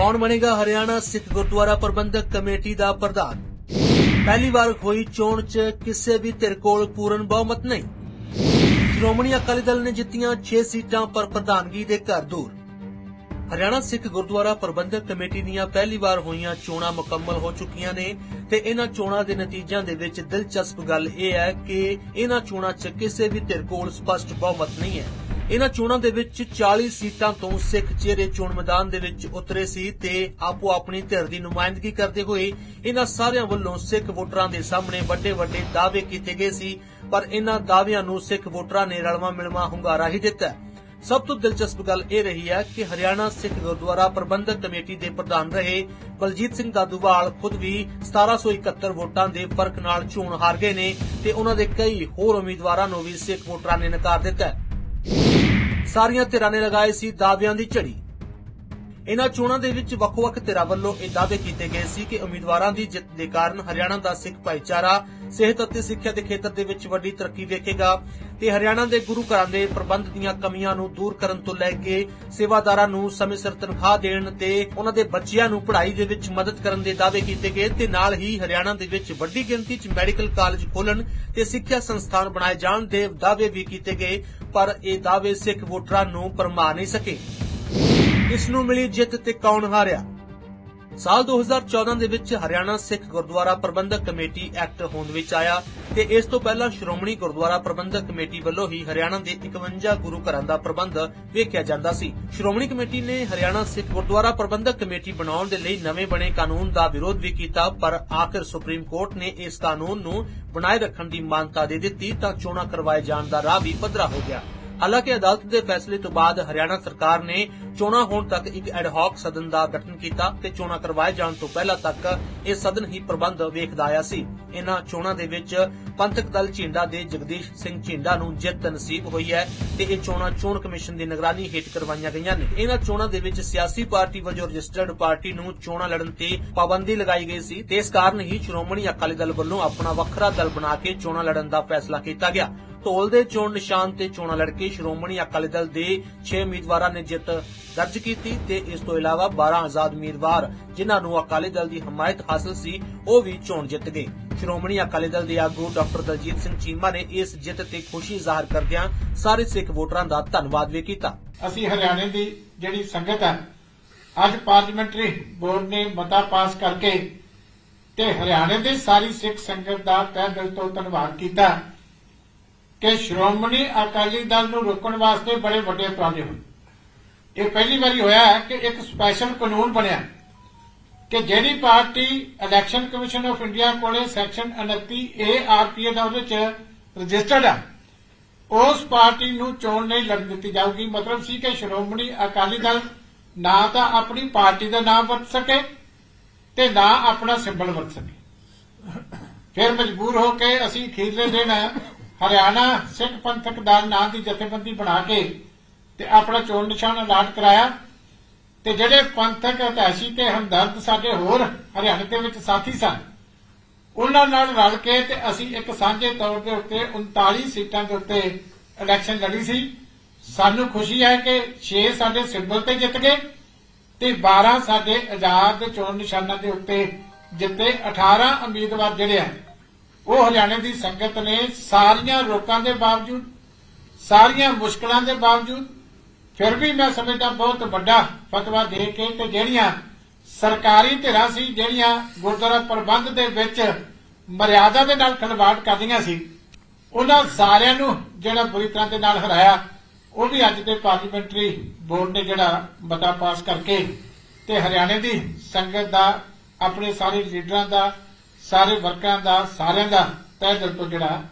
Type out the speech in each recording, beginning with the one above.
ਕੌਣ ਬਣੇਗਾ ਹਰਿਆਣਾ ਸਿੱਖ ਗੁਰਦੁਆਰਾ ਪ੍ਰਬੰਧਕ ਕਮੇਟੀ ਦਾ ਪ੍ਰਧਾਨ? ਪਹਿਲੀ ਵਾਰ ਹੋਈ ਚੋਣ 'ਚ ਕਿਸੇ ਵੀ ਧਿਰ ਕੋਲ ਪੂਰਨ ਬਹੁਮਤ ਨਹੀਂ। ਸ਼੍ਰੋਮਣੀ ਅਕਾਲੀ ਦਲ ਨੇ ਜਿੱਤੀਆਂ 6 ਸੀਟਾਂ ਪਰ ਪ੍ਰਧਾਨਗੀ ਦੇ ਘਰ ਦੂਰ। ਹਰਿਆਣਾ ਸਿੱਖ ਗੁਰਦੁਆਰਾ ਪ੍ਰਬੰਧਕ ਕਮੇਟੀ ਦੀਆਂ ਪਹਿਲੀ ਵਾਰ ਹੋਈਆਂ ਚੋਣਾਂ ਮੁਕੰਮਲ ਹੋ ਚੁੱਕੀਆਂ ਨੇ ਤੇ ਇਹਨਾਂ ਚੋਣਾਂ ਦੇ ਨਤੀਜਿਆਂ ਦੇ ਵਿੱਚ ਦਿਲਚਸਪ ਗੱਲ ਇਹ ਹੈ ਕਿ ਇਹਨਾਂ ਚੋਣਾਂ 'ਚ ਕਿਸੇ ਵੀ ਧਿਰ ਕੋਲ ਸਪਸ਼ਟ ਬਹੁਮਤ ਨਹੀਂ ਹੈ। ਇਹਨਾਂ ਚੋਣਾਂ ਦੇ ਵਿੱਚ 40 ਸੀਟਾਂ ਤੋਂ ਸਿੱਖ ਚਿਹਰੇ ਚੋਣ ਮੈਦਾਨ ਦੇ ਵਿੱਚ ਉਤਰੇ ਸੀ ਤੇ ਆਪੋ ਆਪਣੀ ਧਿਰ ਦੀ ਨੁਮਾਇੰਦਗੀ ਕਰਦੇ ਹੋਏ ਇਹਨਾਂ ਸਾਰਿਆਂ ਵੱਲੋਂ ਸਿੱਖ ਵੋਟਰਾਂ ਦੇ ਸਾਹਮਣੇ ਵੱਡੇ ਵੱਡੇ ਦਾਅਵੇ ਕੀਤੇ ਗਏ ਸੀ, ਪਰ ਇਹਨਾਂ ਦਾਅਵਿਆਂ ਨੂੰ ਸਿੱਖ ਵੋਟਰਾਂ ਨੇ ਰਲਵਾ ਮਿਲਵਾ ਹੁੰਗਾਰਾ ਹੀ ਦਿੱਤਾ। ਸਭ ਤੋਂ ਦਿਲਚਸਪ ਗੱਲ ਇਹ ਰਹੀ ਹੈ ਕਿ ਹਰਿਆਣਾ ਸਿੱਖ ਗੁਰਦੁਆਰਾ ਪ੍ਰਬੰਧਕ ਕਮੇਟੀ ਦੇ ਪ੍ਰਧਾਨ ਰਹੇ ਬਲਜੀਤ ਸਿੰਘ ਦਾਦੂਵਾਲ ਖੁਦ ਵੀ 1771 ਵੋਟਾਂ ਦੇ ਫ਼ਰਕ ਨਾਲ ਚੋਣ ਹਾਰ ਗਏ ਨੇ ਤੇ ਉਹਨਾਂ ਦੇ ਕਈ ਹੋਰ ਉਮੀਦਵਾਰਾਂ ਨੂੰ ਵੀ ਸਿੱਖ ਵੋਟਰਾਂ ਨੇ ਨਕਾਰ ਦਿੱਤਾ। ਸਾਰੀਆਂ ਧਿਰਾਂ ਨੇ ਲਗਾਏ ਸੀ ਦਾਅਵਿਆਂ ਦੀ ਝੜੀ। ਇਹਨਾਂ ਚੋਣਾਂ ਦੇ ਵਿੱਚ ਵੱਖ-ਵੱਖ ਧਿਰਾਂ ਵੱਲੋਂ ਇਹ ਦਾਅਵੇ ਕੀਤੇ ਗਏ ਸੀ ਕਿ ਉਮੀਦਵਾਰਾਂ ਦੀ ਜਿੱਤ ਦੇ ਕਾਰਨ ਹਰਿਆਣਾ ਦਾ ਸਿੱਖ ਭਾਈਚਾਰਾ, ਸਿਹਤ ਅਤੇ ਸਿੱਖਿਆ ਦੇ ਖੇਤਰ ਦੇ ਵਿੱਚ ਵੱਡੀ ਤਰੱਕੀ ਵੇਖੇਗਾ ਤੇ ਹਰਿਆਣਾ ਦੇ ਗੁਰੂ ਘਰਾਂ ਦੇ ਪ੍ਰਬੰਧ ਦੀਆਂ ਕਮੀਆਂ ਨੂੰ ਦੂਰ ਕਰਨ ਤੋਂ ਲੈ ਕੇ ਸੇਵਾਦਾਰਾਂ ਨੂੰ ਸਮੇਂ ਸਿਰ ਤਨਖਾਹ ਦੇਣ ਤੇ ਉਹਨਾਂ ਦੇ ਬੱਚਿਆਂ ਨੂੰ ਪੜ੍ਹਾਈ ਦੇ ਵਿੱਚ ਮਦਦ ਕਰਨ ਦੇ ਦਾਅਵੇ ਕੀਤੇ ਗਏ ਤੇ ਨਾਲ ਹੀ ਹਰਿਆਣਾ ਦੇ ਵਿੱਚ ਵੱਡੀ ਗਿਣਤੀ 'ਚ ਮੈਡੀਕਲ ਕਾਲਜ ਖੋਲਣ ਤੇ ਸਿੱਖਿਆ ਸੰਸਥਾਨ ਬਣਾਏ ਜਾਣ ਦੇ ਦਾਅਵੇ ਵੀ ਕੀਤੇ ਗਏ। ਪਰ ਇਹ ਦਾਅਵੇ ਸਿੱਖ ਵੋਟਰਾਂ ਨੂੰ ਪਰਮਾ ਨਹੀਂ ਸਕੇ। ਇਸ ਨੂੰ ਮਿਲੀ ਜਿੱਤ ਤੇ ਕੌਣ ਹਾਰਿਆ? ਸਾਲ 2014 ਦੇ ਵਿੱਚ ਹਰਿਆਣਾ ਸਿੱਖ ਗੁਰਦੁਆਰਾ ਪ੍ਰਬੰਧਕ ਕਮੇਟੀ ਐਕਟ ਹੋਂਦ ਵਿੱਚ ਆਇਆ ਤੇ ਇਸ ਤੋਂ ਪਹਿਲਾਂ ਸ਼੍ਰੋਮਣੀ ਗੁਰਦੁਆਰਾ ਪ੍ਰਬੰਧਕ ਕਮੇਟੀ ਵੱਲੋਂ ਹੀ ਹਰਿਆਣਾ ਦੇ 51 ਗੁਰੂ ਘਰਾਂ ਦਾ ਪ੍ਰਬੰਧ ਵੇਖਿਆ ਜਾਂਦਾ ਸੀ। ਸ਼੍ਰੋਮਣੀ ਕਮੇਟੀ ਨੇ ਹਰਿਆਣਾ ਸਿੱਖ ਗੁਰਦੁਆਰਾ ਪ੍ਰਬੰਧਕ ਕਮੇਟੀ ਬਣਾਉਣ ਦੇ ਲਈ ਨਵੇਂ ਬਣੇ ਕਾਨੂੰਨ ਦਾ ਵਿਰੋਧ ਵੀ ਕੀਤਾ, ਪਰ ਆਖਿਰ ਸੁਪਰੀਮ ਕੋਰਟ ਨੇ ਇਸ ਕਾਨੂੰਨ ਨੂੰ ਬਣਾਏ ਰੱਖਣ ਦੀ ਮਾਨਤਾ ਦੇ ਦਿੱਤੀ ਤਾਂ ਚੋਣਾਂ ਕਰਵਾਏ ਜਾਣ ਦਾ ਰਾਹ ਵੀ ਪੱਧਰਾ ਹੋ ਗਿਆ। ਹਾਲਾਂਕਿ ਅਦਾਲਤ ਦੇ ਫੈਸਲੇ ਤੋਂ ਬਾਅਦ ਹਰਿਆਣਾ ਸਰਕਾਰ ਨੇ ਚੋਣਾਂ ਹੋਣ ਤੱਕ ਇੱਕ ਐਡਹੌਕ ਸਦਨ ਦਾ ਗਠਨ ਕੀਤਾ ਤੇ ਚੋਣਾਂ ਕਰਵਾਏ ਜਾਣ ਤੋਂ ਪਹਿਲਾਂ ਤੱਕ ਇਹ ਸਦਨ ਹੀ ਪ੍ਰਬੰਧ ਵੇਖਦਾ ਆਇਆ ਸੀ। ਇਹਨਾਂ ਚੋਣਾਂ ਦੇ ਵਿੱਚ ਪੰਥਕ ਦਲ ਝਿੰਡਾ ਦੇ ਜਗਦੀਸ਼ ਸਿੰਘ ਝਿੰਡਾ ਨੂੰ ਜਿੱਤ ਨਸੀਬ ਹੋਈ ਹੈ ਤੇ ਇਹ ਚੋਣਾਂ ਚੋਣ ਕਮਿਸ਼ਨ ਦੀ ਨਿਗਰਾਨੀ ਹੇਠ ਕਰਵਾਈਆਂ ਗਈਆਂ ਨੇ। ਇਹਨਾਂ ਚੋਣਾਂ ਦੇ ਵਿੱਚ ਸਿਆਸੀ ਪਾਰਟੀ ਵਜੋਂ ਰਜਿਸਟਰਡ ਪਾਰਟੀ ਨੂੰ ਚੋਣਾਂ ਲੜਨ ਤੇ ਪਾਬੰਦੀ ਲਗਾਈ ਗਈ ਸੀ ਤੇ ਇਸ ਕਾਰਨ ਹੀ ਸ਼੍ਰੋਮਣੀ ਅਕਾਲੀ ਦਲ ਵੱਲੋਂ ਆਪਣਾ ਵੱਖਰਾ ਦਲ ਬਣਾ ਕੇ ਚੋਣਾਂ ਲੜਨ ਦਾ ਫੈਸਲਾ ਕੀਤਾ ਗਿਆ। ਢੋਲ ਦੇ ਚੋਣ ਨਿਸ਼ਾਨ ਤੇ ਚੋਣਾਂ ਲੜ ਕੇ ਸ਼੍ਰੋਮਣੀ ਅਕਾਲੀ ਦਲ ਦੇ 6 ਉਮੀਦਵਾਰਾਂ ਨੇ ਜਿੱਤ ਦਰਜ ਕੀਤੀ ਤੇ ਇਸ ਤੋਂ ਇਲਾਵਾ 12 ਆਜ਼ਾਦ ਉਮੀਦਵਾਰ ਜਿਨ੍ਹਾਂ ਨੂੰ ਅਕਾਲੀ ਦਲ ਦੀ ਹਮਾਇਤ ਹਾਸਲ ਸੀ, ਉਹ ਵੀ ਚੋਣ ਜਿੱਤ ਗਏ। ਸ਼੍ਰੋਮਣੀ ਅਕਾਲੀ ਦਲ ਦੇ ਆਗੂ ਡਾਕਟਰ ਦਲਜੀਤ ਸਿੰਘ ਚੀਮਾ ਨੇ ਇਸ ਜਿੱਤ ਤੇ ਖੁਸ਼ੀ ਜ਼ਾਹਰ ਕਰਦਿਆਂ ਸਾਰੇ ਸਿੱਖ ਵੋਟਰਾਂ ਦਾ ਧੰਨਵਾਦ ਵੀ ਕੀਤਾ। ਅਸੀਂ ਹਰਿਆਣੇ ਦੀ ਜਿਹੜੀ ਸੰਗਤ ਹੈ, ਅੱਜ ਪਾਰਲੀਮੈਂਟਰੀ ਬੋਰਡ ਨੇ ਮਤਾ ਪਾਸ ਕਰਕੇ ਤੇ ਹਰਿਆਣੇ ਦੀ ਸਾਰੀ ਸਿੱਖ ਸੰਗਤ ਦਾ ਤਹਿ ਦਿਲ ਤੋਂ ਧੰਨਵਾਦ ਕੀਤਾ। ਕਿ ਸ਼੍ਰੋਮਣੀ ਅਕਾਲੀ ਦਲ ਨੂੰ ਰੋਕਣ ਵਾਸਤੇ ਬੜੇ ਵੱਡੇ ਉਪਰਾਲੇ ਹੋਏ। ਇਹ ਪਹਿਲੀ ਵਾਰੀ ਹੋਇਆ ਹੈ ਕਿ ਇੱਕ ਸਪੈਸ਼ਲ ਕਾਨੂੰਨ ਬਣਿਆ ਕਿ ਜਿਹੜੀ party election commission of India ਕੋਲੇ ਸੈਕਸ਼ਨ 29 ਏ ਆਰਪੀਏ ਦਾ ਉਹਦੇ ਚ ਰਜਿਸਟਰਡ ਹੈ ਉਸ ਪਾਰਟੀ ਨੂੰ ਚੋਣ ਨਹੀਂ ਲੜਨ ਦਿੱਤੀ ਜਾਊਗੀ। ਮਤਲਬ ਸੀ ਕਿ ਸ਼੍ਰੋਮਣੀ ਅਕਾਲੀ ਦਲ ਨਾ ਤਾਂ ਆਪਣੀ ਪਾਰਟੀ ਦਾ ਨਾਮ ਵਰਤ ਸਕੇ ਤੇ ਨਾ ਆਪਣਾ ਸਿੰਬਲ ਵਰਤ ਸਕੇ। ਫਿਰ ਮਜਬੂਰ ਹੋ ਕੇ ਅਸੀਂ ਅਖੀਰਲੇ ਦਿਨ ਹਰਿਆਣਾ ਸਿੱਖ ਪੰਥਕ ਦਲ ਨਾਂ ਦੀ ਜਥੇਬੰਦੀ ਬਣਾ ਕੇ ਤੇ ਆਪਣਾ ਚੋਣ ਨਿਸ਼ਾਨ ਅਲਾਟ ਕਰਾਇਆ ਤੇ ਜਿਹੜੇ ਪੰਥਕ ਇਤਿਹਾਸੀ ਤੇ ਹਮਦਰਦ ਸਾਡੇ ਹੋਰ ਹਰਿਆਣੇ ਦੇ ਵਿੱਚ ਸਾਥੀ ਸਨ, ਉਹਨਾਂ ਨਾਲ ਰਲ ਕੇ ਤੇ ਅਸੀਂ ਇੱਕ ਸਾਂਝੇ ਤੌਰ ਦੇ ਉੱਤੇ 39 ਸੀਟਾਂ ਦੇ ਉੱਤੇ ਇਲੈਕਸ਼ਨ ਲੜੀ ਸੀ। ਸਾਨੂੰ ਖੁਸ਼ੀ ਹੈ ਕਿ 6 ਸਾਡੇ ਸਿੰਬਲ ਤੇ ਜਿੱਤ ਗਏ ਤੇ 12 ਸਾਡੇ ਆਜ਼ਾਦ ਚੋਣ ਨਿਸ਼ਾਨਾਂ ਦੇ ਉੱਤੇ ਜਿੱਤੇ 18 ਉਮੀਦਵਾਰ ਜਿਹੜੇ ਆ ਉਹ ਹਰਿਆਣੇ ਦੀ ਸੰਗਤ ਨੇ ਸਾਰੀਆਂ ਰੋਕਾਂ ਦੇ ਬਾਵਜੂਦ, ਸਾਰੀਆਂ ਮੁਸ਼ਕਲਾਂ ਦੇ ਬਾਵਜੂਦ, ਫਿਰ ਵੀ ਮੈਂ ਸਮਝਦਾ ਬਹੁਤ ਵੱਡਾ ਫਤਵਾ ਦੇ ਕੇ ਤੇ ਜਿਹੜੀਆਂ ਸਰਕਾਰੀ ਧਿਰਾਂ ਸੀ, ਜਿਹੜੀਆਂ ਗੁਰਦੁਆਰਾ ਪ੍ਰਬੰਧ ਦੇ ਵਿੱਚ ਮਰਿਆਦਾ ਦੇ ਨਾਲ ਖਿਲਵਾੜ ਕਰਦੀਆਂ ਸੀ, ਉਹਨਾਂ ਸਾਰਿਆਂ ਨੂੰ ਜਿਹੜਾ ਬੁਰੀ ਤਰ੍ਹਾਂ ਦੇ ਨਾਲ ਹਰਾਇਆ, ਉਹ ਵੀ ਅੱਜ ਦੇ ਪਾਰਲੀਮੈਂਟਰੀ ਬੋਰਡ ਨੇ ਜਿਹੜਾ ਮਤਾ ਪਾਸ ਕਰਕੇ ਤੇ ਹਰਿਆਣੇ ਦੀ ਸੰਗਤ ਦਾ, ਆਪਣੇ ਸਾਰੇ ਲੀਡਰਾਂ ਦਾ ਸਾਰੇ ਵਰਕਰਾਂ ਦਾ, ਸਾਰਿਆਂ ਦਾ ਤਹਿ ਦਿਲ ਤੋਂ ਜਿਹੜਾ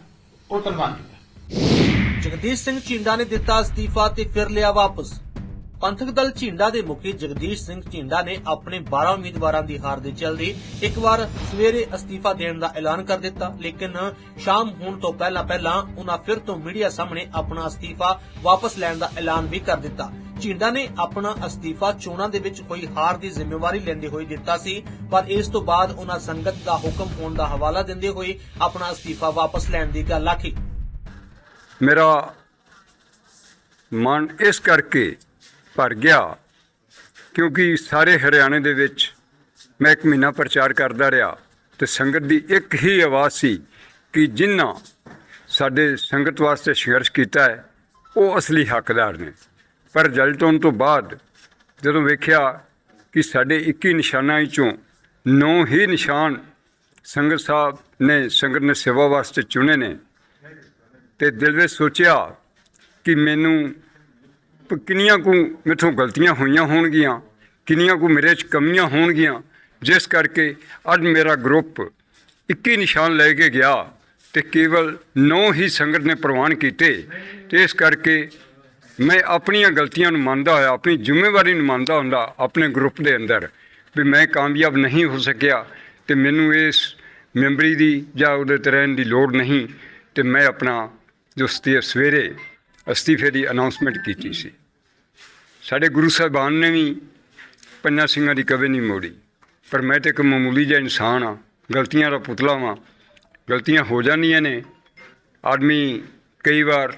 ਉਹ ਧੰਨਵਾਦ ਕੀਤਾ ਜਗਦੀਸ਼ ਸਿੰਘ ਝਿੰਡਾ ਨੇ ਦਿੱਤਾ ਅਸਤੀਫਾ ਤੇ ਫਿਰ ਲਿਆ ਵਾਪਸ। ਪੰਥਕ ਦਲ ਝਿੰਡਾ ਦੇ ਮੁਖੀ ਜਗਦੀਸ਼ ਸਿੰਘ ਝਿੰਡਾ ਨੇ ਆਪਣੇ 12 ਉਮੀਦਵਾਰਾਂ ਦੀ ਹਾਰ ਦੇ ਚੱਲਦੇ ਇੱਕ ਵਾਰ ਸਵੇਰੇ ਅਸਤੀਫਾ ਦੇਣ ਦਾ ਐਲਾਨ ਕਰ ਦਿੱਤਾ, ਲੇਕਿਨ ਸ਼ਾਮ ਹੋਣ ਤੋਂ ਪਹਿਲਾਂ ਪਹਿਲਾਂ ਉਹਨਾਂ ਫਿਰ ਤੋਂ ਮੀਡੀਆ ਸਾਹਮਣੇ ਆਪਣਾ ਅਸਤੀਫਾ ਵਾਪਸ ਲੈਣ ਦਾ ਐਲਾਨ ਵੀ ਕਰ ਦਿੱਤਾ। ਝਿੰਡਾ ਨੇ ਆਪਣਾ ਅਸਤੀਫਾ ਚੋਣਾਂ ਦੇ ਵਿੱਚ ਹੋਈ ਹਾਰ ਦੀ ਜ਼ਿੰਮੇਵਾਰੀ ਲੈਂਦੇ ਹੋਏ ਦਿੱਤਾ ਸੀ, ਪਰ ਇਸ ਤੋਂ ਬਾਅਦ ਉਹਨਾਂ ਸੰਗਤ ਦਾ ਹੁਕਮ ਹੋਣ ਦਾ ਹਵਾਲਾ ਦਿੰਦੇ ਹੋਏ ਆਪਣਾ ਅਸਤੀਫਾ ਵਾਪਸ ਲੈਣ ਦੀ ਗੱਲ ਆਖੀ। ਮੇਰਾ ਮਨ ਇਸ ਕਰਕੇ ਭਰ ਗਿਆ ਕਿਉਂਕਿ ਸਾਰੇ ਹਰਿਆਣੇ ਦੇ ਵਿੱਚ ਮੈਂ ਇੱਕ ਮਹੀਨਾ ਪ੍ਰਚਾਰ ਕਰਦਾ ਰਿਹਾ ਤੇ ਸੰਗਤ ਦੀ ਇੱਕ ਹੀ ਆਵਾਜ਼ ਸੀ ਕਿ ਜਿਨ੍ਹਾਂ ਸਾਡੇ ਸੰਗਤ ਵਾਸਤੇ ਸੰਘਰਸ਼ ਕੀਤਾ ਹੈ, ਉਹ ਅਸਲੀ ਹੱਕਦਾਰ ਨੇ। ਪਰ ਰਿਜ਼ਲਟ ਆਉਣ ਤੋਂ ਬਾਅਦ ਜਦੋਂ ਵੇਖਿਆ ਕਿ ਸਾਡੇ 21 ਨਿਸ਼ਾਨਾਂ ਵਿੱਚੋਂ 9 ਹੀ ਨਿਸ਼ਾਨ ਸੰਗਤ ਸਾਹਿਬ ਨੇ, ਸੰਗਤ ਨੇ ਸੇਵਾ ਵਾਸਤੇ ਚੁਣੇ ਨੇ ਤੇ ਦਿਲ ਵਿੱਚ ਸੋਚਿਆ ਕਿ ਮੈਨੂੰ ਕਿੰਨੀਆਂ ਕੁ ਮੇਥੋਂ ਗਲਤੀਆਂ ਹੋਈਆਂ ਹੋਣਗੀਆਂ, ਕਿੰਨੀਆਂ ਕੁ ਮੇਰੇ 'ਚ ਕਮੀਆਂ ਹੋਣਗੀਆਂ, ਜਿਸ ਕਰਕੇ ਅੱਜ ਮੇਰਾ ਗਰੁੱਪ 21 ਨਿਸ਼ਾਨ ਲੈ ਕੇ ਗਿਆ ਤੇ ਕੇਵਲ 9 ਹੀ ਸੰਗਤ ਨੇ ਪ੍ਰਵਾਨ ਕੀਤੇ ਤੇ ਇਸ ਕਰਕੇ ਮੈਂ ਆਪਣੀਆਂ ਗਲਤੀਆਂ ਨੂੰ ਮੰਨਦਾ ਹੋਇਆ, ਆਪਣੀ ਜ਼ਿੰਮੇਵਾਰੀ ਨੂੰ ਮੰਨਦਾ ਹੁੰਦਾ ਆਪਣੇ ਗਰੁੱਪ ਦੇ ਅੰਦਰ ਵੀ ਮੈਂ ਕਾਮਯਾਬ ਨਹੀਂ ਹੋ ਸਕਿਆ ਤੇ ਮੈਨੂੰ ਇਸ ਮੈਂਬਰੀ ਦੀ ਜਾਂ ਉਹਦੇ ਤੇ ਰਹਿਣ ਦੀ ਲੋੜ ਨਹੀਂ ਤੇ ਮੈਂ ਆਪਣਾ ਜੋ ਸਵੇਰੇ ਅਸਤੀਫੇ ਦੀ ਅਨਾਉਂਸਮੈਂਟ ਕੀਤੀ ਸੀ। ਸਾਡੇ ਗੁਰੂ ਸਾਹਿਬਾਨ ਨੇ ਵੀ ਪੰਜਾਂ ਸਿੰਘਾਂ ਦੀ ਕਦੇ ਨਹੀਂ ਮੋੜੀ, ਪਰ ਮੈਂ ਤੇ ਇੱਕ ਮਾਮੂਲੀ ਜਿਹਾ ਇਨਸਾਨ ਆ ਗਲਤੀਆਂ ਦਾ ਪੁਤਲਾ ਵਾਂ, ਗਲਤੀਆਂ ਹੋ ਜਾਂਦੀਆਂ ਨੇ, ਆਦਮੀ ਕਈ ਵਾਰ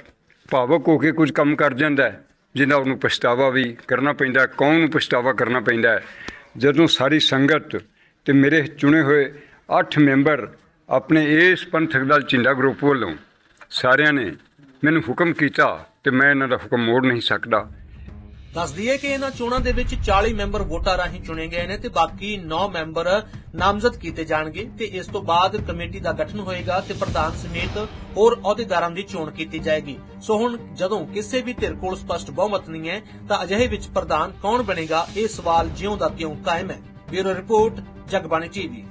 ਭਾਵਕ ਹੋ ਕੇ ਕੁਝ ਕੰਮ ਕਰ ਜਾਂਦਾ ਹੈ ਜਿਹਦਾ ਉਹਨੂੰ ਪਛਤਾਵਾ ਵੀ ਕਰਨਾ ਪੈਂਦਾ ਹੈ, ਕੌਮ ਨੂੰ ਪਛਤਾਵਾ ਕਰਨਾ ਪੈਂਦਾ ਜਦੋਂ ਸਾਰੀ ਸੰਗਤ ਤੇ ਮੇਰੇ ਚੁਣੇ ਹੋਏ 8 ਮੈਂਬਰ ਆਪਣੇ ਇਸ ਪੰਥਕ ਦਲ ਚਿੰਡਾ ਗਰੁੱਪ ਵੱਲੋਂ ਸਾਰਿਆਂ ਨੇ ਮੈਨੂੰ ਹੁਕਮ ਕੀਤਾ ਤੇ ਮੈਂ ਇਹਨਾਂ ਦਾ ਹੁਕਮ ਮੋੜ ਨਹੀਂ ਸਕਦਾ। ਦੱਸ ਦਈਏ ਕਿ ਇਹਨਾਂ ਚੋਣਾਂ ਦੇ ਵਿੱਚ 40 ਮੈਂਬਰ ਵੋਟਾਂ ਰਾਹੀਂ ਚੁਣੇ ਗਏ ਨੇ ਤੇ ਬਾਕੀ 9 ਮੈਂਬਰ ਨਾਮਜ਼ਦ ਕੀਤੇ ਜਾਣਗੇ ਤੇ ਇਸ ਤੋਂ ਬਾਅਦ ਕਮੇਟੀ ਦਾ ਗਠਨ ਹੋਏਗਾ ਤੇ ਪ੍ਰਧਾਨ ਸਮੇਤ ਹੋਰ ਅਹੁਦੇਦਾਰਾਂ ਦੀ ਚੋਣ ਕੀਤੀ ਜਾਏਗੀ। ਸੋ ਹੁਣ ਜਦੋਂ ਕਿਸੇ ਵੀ ਧਿਰ ਕੋਲ ਸਪਸ਼ਟ ਬਹੁਮਤ ਨਹੀਂ ਹੈ, ਤਾਂ ਅਜਿਹੇ ਵਿੱਚ ਪ੍ਰਧਾਨ ਕੌਣ ਬਣੇਗਾ? ਇਹ ਸਵਾਲ ਜਿਉਂ ਦਾ ਤਿਉਂ ਕਾਇਮ ਹੈ? Bureau report, Jagbani TV.